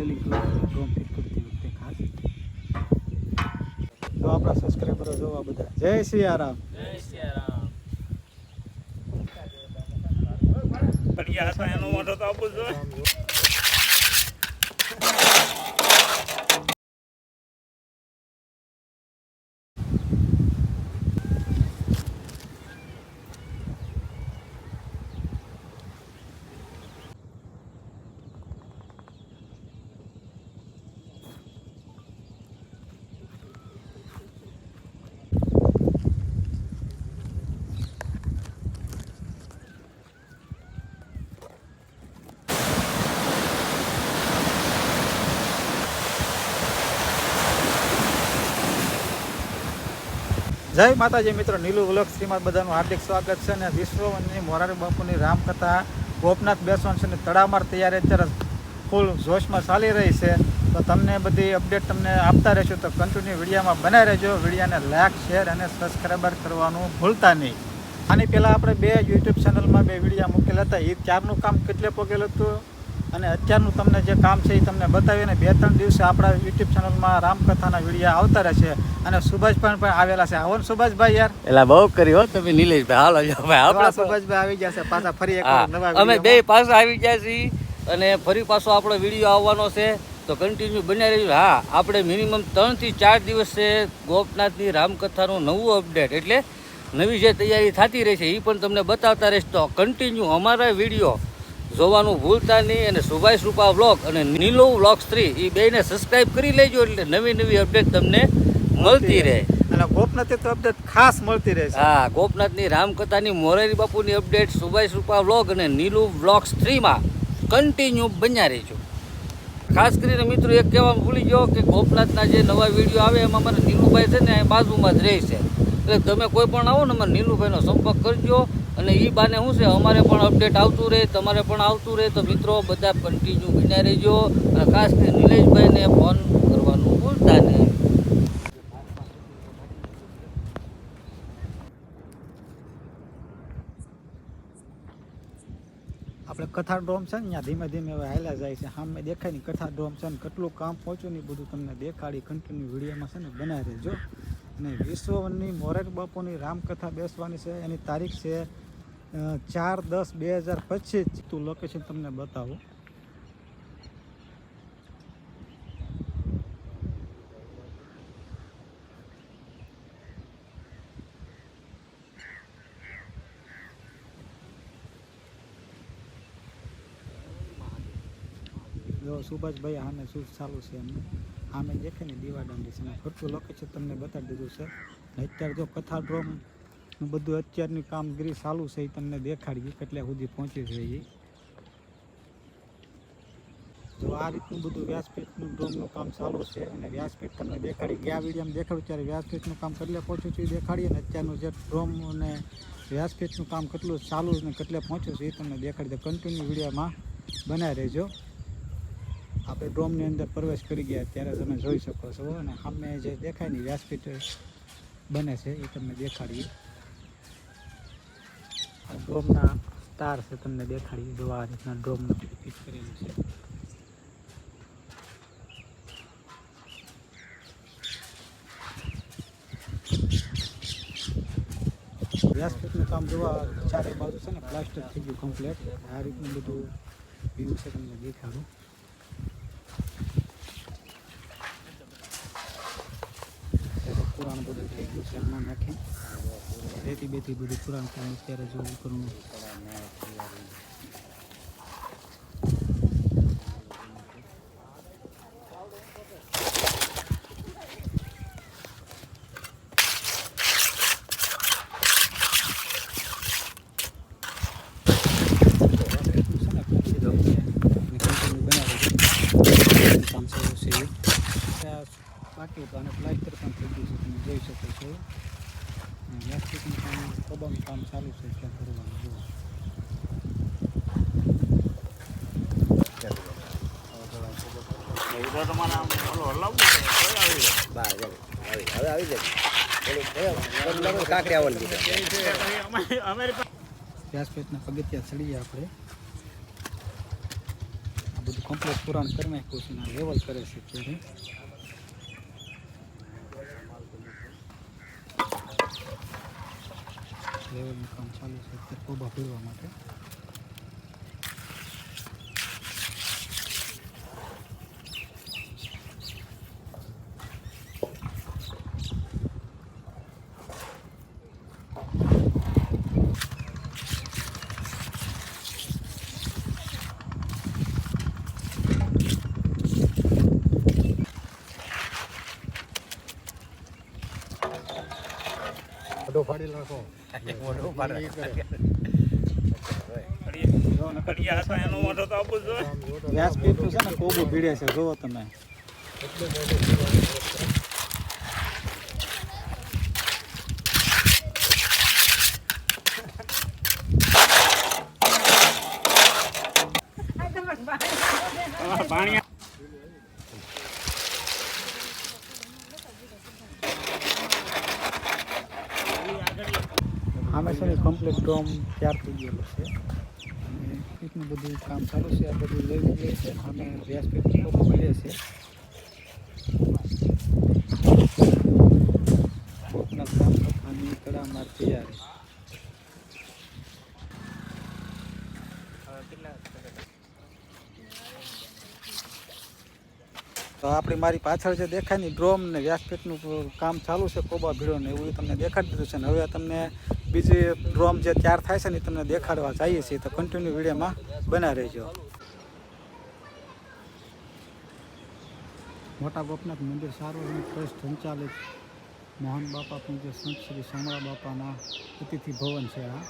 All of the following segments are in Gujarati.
ડ્રોમ ફિટ કરતી વખતે ખાસ. તો આપણા સબસ્ક્રાઈબરો જોવા બધા, જય સિયારામ પણ યાર એનો મોઢો તો આપું જોઈએ જય માતાજી મિત્રો, નીલુ વ્લોગ શ્રીમાં બધાનું હાર્દિક સ્વાગત છે અને વિશ્વની મોરારી બાપુની રામકથા ગોપનાથ બેસવાન છે અને તડામાર તૈયારી અત્યારે ફૂલ જોશમાં ચાલી રહી છે. તો તમને બધી અપડેટ તમને આપતા રહેશું. તો કન્ટિન્યુ વિડીયામાં બનાવી રહેજો. વિડીયાને લાઇક શેર અને સબસ્ક્રાઈબર કરવાનું ભૂલતા નહીં. આની પહેલાં આપણે બે યુટ્યુબ ચેનલમાં બે વિડીયા મૂકેલા હતા. એ ત્યારનું કામ કેટલે પોગેલું હતું? અને અત્યારનું તમને જે કામ છે એ તમને બતાવીને બે ત્રણ દિવસે આપણા યુટ્યુબ ચેનલમાં રામકથાના વિડીયા આવતા રહેશે અને સુભાષભાઈ પણ આવેલા છે. આવો સુભાષભાઈ યાર. એટલે બહુ કરી હો તમે નિલેશભાઈ. હાલો ભાઈ આપણા આપણે સુભાષભાઈ આવી ગયા છે. પાછા ફરી એક નવા અમે બે પાછા આવી ગયા છીએ અને ફરી પાછો આપણો વીડિયો આવવાનો છે. તો કન્ટિન્યુ બન્યા રહ્યું હા આપણે મિનિમમ ત્રણથી ચાર દિવસે ગોપનાથની રામકથાનું નવું અપડેટ એટલે નવી જે તૈયારી થતી રહેશે એ પણ તમને બતાવતા રહેશે. તો કન્ટિન્યુ અમારા વીડિયો જોવાનું ભૂલતા નહીં અને સુભાષ રૂપા વ્લોગ અને નીલો વ્લોગ્સ થ્રી એ બેને સબસ્ક્રાઈબ કરી લેજો એટલે નવી નવી અપડેટ તમને મળતી રહે. અને ગોપનાથ તો અપડેટ ખાસ મળતી રહેશે હા ગોપનાથની રામકથાની મોરારી બાપુની અપડેટ સુભાષ રૂપા વ્લોગ અને નીલુ વ્લોગ્સ થ્રીમાં કન્ટિન્યુ બન્યા રહેજો. ખાસ કરીને મિત્રો એક કહેવા ભૂલી ગયો કે ગોપનાથના જે નવા વીડિયો આવે એમાં અમારે નીલુભાઈ છે ને એ બાજુમાં જ રહે છે. એટલે તમે કોઈ પણ આવો ને અમારે નીલુભાઈનો સંપર્ક કરજો. અને એ બાને શું છે, અમારે પણ અપડેટ આવતું રહે, તમારે પણ આવતું રહે, તો મિત્રો બધા કન્ટિન્યુ બન્યા રહેજો. અને ખાસ કરીને નિલેશભાઈને ફોન કરવાનું ભૂલતા નહીં. આપણે કથા ડ્રોમ છે ને, ત્યાં ધીમે ધીમે હવે હાલ્યા જાય છે. સામે દેખાય ને કથા ડ્રોમ છે ને, કેટલું કામ પહોંચ્યું ને બધું તમને દેખાડી કન્ટિન્યુ વિડીયોમાં છે ને બનાવી રહેજો. અને વિશ્વની મોરારી બાપુની રામકથા બેસવાની છે, એની તારીખ છે ચાર દસ બે હજાર પચીસ તું લોકેશન તમને બતાવું. જો સુભાષભાઈ આમે શું ચાલુ છે એમને? આમે દેખે ને દીવાદાંડી છે. ફરતું લોકેશન તમને બતાવી દીધું છે. અત્યારે જો કથા ડ્રોમ બધું અત્યારની કામગીરી ચાલુ છે એ તમને દેખાડીએ કેટલા સુધી પહોંચી છે એ. જો આ રીતનું બધું વ્યાસપીઠનું ડ્રોમનું કામ ચાલુ છે અને વ્યાસપીઠ તમને દેખાડી ગયા વિડીયોમાં દેખાડ્યું ત્યારે વ્યાસપીઠનું કામ કેટલે પહોંચ્યું છે એ દેખાડીએ અને અત્યારનું જે ડ્રોમ અને વ્યાસપીઠનું કામ કેટલું ચાલુ છે અને કેટલે પહોંચ્યું છે એ તમને દેખાડી દે. કન્ટિન્યુ વિડીયોમાં બનાવી રહેજો. આપણે ડ્રોમની અંદર પ્રવેશ કરી ગયા ત્યારે તમે જોઈ શકો છો અને સામે જે દેખાય ને વ્યાસપીઠ બને છે એ તમને દેખાડીએ. ડ્રોમના તાર છે, તમને દેખાડી જો આ રીતના ડ્રોમનું ફિટ કરેલું છે. વ્યાસપીઠનું કામ જોવા ચારે બાજુ છે ને, પ્લાસ્ટર થઈ ગયું કમ્પ્લેટ આ રીતનું બધું વ્યૂ છે તમને દેખાડું. પુરાણ બધું થઈ ગયું છે, એમાં નાખી રેતી બેતી બધું પુરાણ કામ અત્યારે જો ઉપરનું કામ શરૂ છે એ. ત્યાં બાકી હતું અને પ્લાસ્ટર પણ થઈ ગયું છે તમે જોઈ શકો છો વ્યાસપીઠનું કામ કોબાનું કામ ચાલુ છે ત્યાં કરવાનું અમારી પગથિયા ચડીએ આપણે આ બધું કમ્પ્લેટ પુરાણ કરી નાખ્યું છે લેવલ કરે છે અત્યારે. લેવલનું કામ ચાલુ છે અત્યારે કોબા ફેરવા માટે. ફાડી નાખો. ગેસ પીપનું છે ને કોબું ભીડે છે જુઓ તમે. પાણી આમે છે ને કમ્પ્લીટ તૈયાર થઈ ગયેલો છે. અને એટલું બધું કામ ચાલુ છે, આ બધું લઈ લઈએ છે. અને વ્યાસ પેપર મળીએ છે. પોતના કામ કરવાની કડામાં તૈયાર તો આપણી મારી પાછળ જે દેખાય ને ડ્રોમ ને વ્યાસપીઠનું કામ ચાલુ છે કોબા ભીડો ને એવું તમને દેખાડી દીધું છે ને હવે તમને બીજી ડ્રોમ જે તૈયાર થાય છે ને તમને દેખાડવા જઈએ છીએ. તો કન્ટિન્યુ વિડીયોમાં બના રહેજો. મોટા ગોપનાથ મંદિર સાર્વજનિક ટ્રસ્ટ સંચાલિત. મોહન બાપા પૂજ્ય સંત શ્રી શામળા બાપાના અતિથિ ભવન છે આ.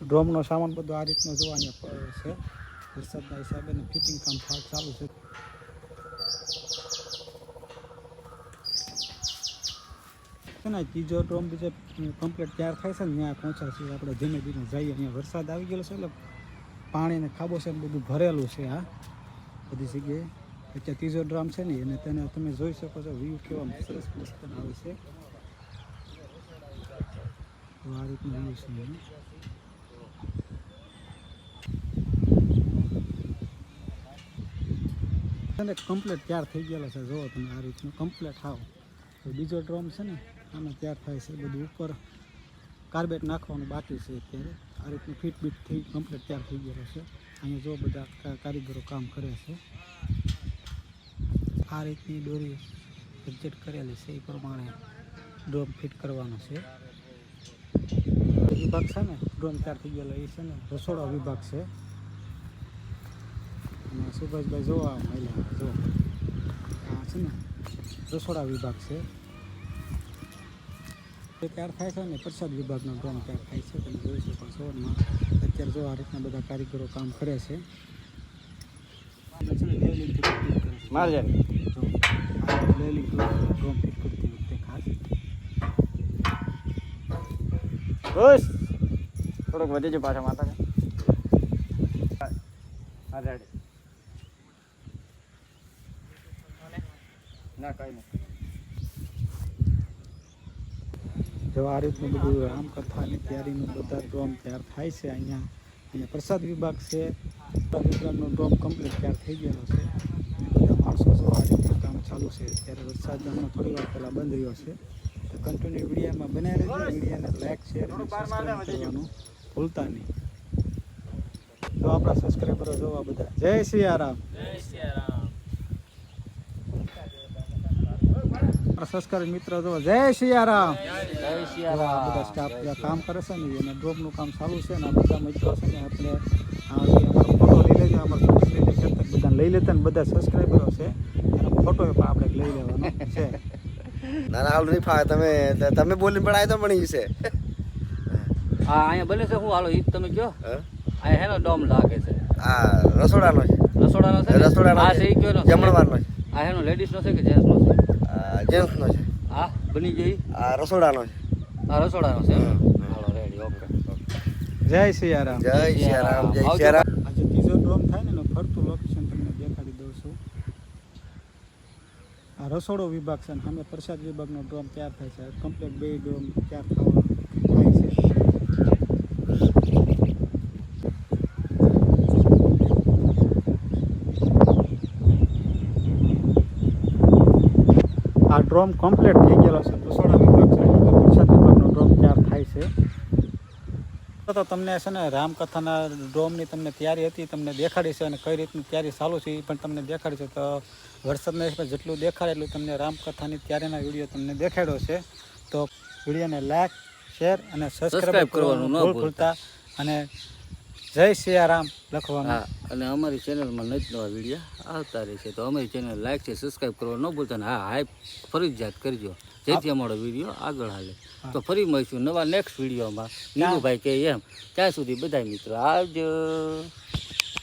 ડ્રોમનો સામાન બધો આ રીતનો જોવા છે. વરસાદના હિસાબે ને ફિટિંગ કામ ચાલુ છે. ને, ત્રીજો ડ્રોમ બીજો કમ્પ્લીટ તૈયાર થાય છે ને, ત્યાં પહોંચ્યા છીએ આપણે ધીમે ધીમે જઈએ. અહીંયા વરસાદ આવી ગયેલો છે એટલે પાણી ને ખાબો છે ને બધું ભરેલું છે આ બધી જગ્યાએ. અત્યારે ત્રીજો ડ્રોમ છે ને અને તેને તમે જોઈ શકો છો વ્યૂ કેવા સરસ મસ્ત આવે છે. આ રીતનું વ્યૂ છે એનું. ને કમ્પ્લીટ તૈયાર થઈ ગયેલો છે. જુઓ તમે આ રીતનું કમ્પ્લીટ તો બીજો ડ્રોમ છે ને, આમાં તૈયાર થાય છે બધું ઉપર. કાર્બેટ નાખવાનું બાકી છે અત્યારે. આ રીતનું ફીટ બીટ થઈ કમ્પ્લીટ તૈયાર થઈ ગયેલો છે. અહીંયા જો બધા કારીગરો કામ કરે છે. આ રીતની દોરી એડજસ્ટ કરેલી છે એ પ્રમાણે ડ્રોમ ફિટ કરવાનો છે. વિભાગ છે ને ડ્રોમ તૈયાર થઈ ગયેલો એ છે ને, રસોડા વિભાગ છે. અને સુભાષભાઈ જોવા મહિલા જો. આ છે ને રસોડા વિભાગ છે. તે તૈયાર થાય છે ને પ્રસાદ વિભાગનો ડ્રોન તૈયાર થાય છે. તમે જોઈ શકો છો અત્યારે જો આ રીતના બધા કારીગરો કામ કરે છે. આપણે છે ને leveling થી ફિટ કરે છે. જો આ leveling ફિટ કરતી વખતે ખાસ. બસ. થોડોક વધી જાય પાછા માતા રેડી. ના કઈ નહીં જો આ રીતનું બધું રામકથાની તૈયારીનું બધા ડ્રોમ તૈયાર થાય છે અહીંયા. અહીંયા પ્રસાદ વિભાગ છે પ્રસાદ વિભાગનો ડ્રોમ કમ્પ્લીટ તૈયાર થઈ ગયેલો છે. બધા માણસો જો આ રીતનું કામ ચાલુ છે ત્યારે વરસાદ હમણાં થોડી વાર પહેલાં બંધ રહ્યો છે. તો કન્ટિન્યુ વિડીયામાં બનાવી રહેજો વિડીયાને લાઈક શેર અને સબસ્ક્રાઈબ કરવાનું ભૂલતા નહીં. તો આપણા સબસ્ક્રાઈબરો જોવા બધા જય સિયારામ આપણા સબસ્ક્રાઈબ મિત્રો જો જય સિયારામ આ બધા સ્ટાફ જે કામ કરે છે ને એને ડ્રોપનું કામ ચાલુ છે ને આ બધા મિત્રો છે ને આપણે આ ફોટો લઈ લેજો અમારા કરતા બધા લઈ લેતા ને બધા સબસ્ક્રાઈબરો છે એનો ફોટો પણ આપણે લઈ લેવાનો છે. ના ના હાલ નહીં ફાવે તમે તમે બોલીને પણ આવ્યા તો પણ ઈ છે. હા અહીંયા બને છે હું હાલો ઈ જ તમે કયો? હા? અહીંયા હેનો ડોમ લાગે છે. આ રસોડાનો છે. રસોડાનો છે રસોડાનો આ છે. કયો? જમણવારનો છે. આ હેનો લેડીઝ નો છે કે જેન્ટ્સ નો છે? જેન્ટ્સનો છે. હા બની ગઈ? આ રસોડાનો છે. આ રસોડાનો છે? હાલો રેડી ઓકે જય સિયારામ. જય સિયારામ જય. સિયારામ. આજે ત્રીજો ડ્રોમ થાય ને એનું ફરતું લોકેશન તમને દેખાડી દઉં છું. આ રસોડો વિભાગ છે અને સામે પ્રસાદ વિભાગનો ડ્રોમ તૈયાર થાય છે. કમ્પ્લીટ બે ડ્રોમ તૈયાર થવાનો થાય છે આ ડ્રોમ કમ્પ્લીટ થઈ ગયેલો છે. રસોડા વિભાગ છે અને વિભાગનો ડ્રોમ તૈયાર થાય છે. તો તમને છે ને રામકથાના ડ્રોમની તમને તૈયારી હતી તમને દેખાડી છે અને કઈ રીતની તૈયારી ચાલુ છે એ પણ તમને દેખાડી છે. તો વરસાદના હિસાબે જેટલું દેખાડે એટલું તમને રામકથાની તૈયારીના વીડિયો તમને દેખાડ્યો છે. તો વિડીયોને લાઈક શેર અને સબસ્ક્રાઈબ કરવાનું ન ભૂલતા. અને જય સિયારામ લખવાના. અને અમારી ચેનલમાં નથી નવા વીડિયો. આવતા રહેશે તો અમારી ચેનલ લાઈક છે સબસ્ક્રાઈબ કરવા ન ભૂલતા ને હા હાઈપ ફરજિયાત કરજો. જેથી અમારો વીડિયો આગળ હાલે. તો ફરી મળીશું નવા નેક્સ્ટ વિડીયોમાં નીલુભાઈ કે એમ ત્યાં સુધી બધા મિત્રો આવજો.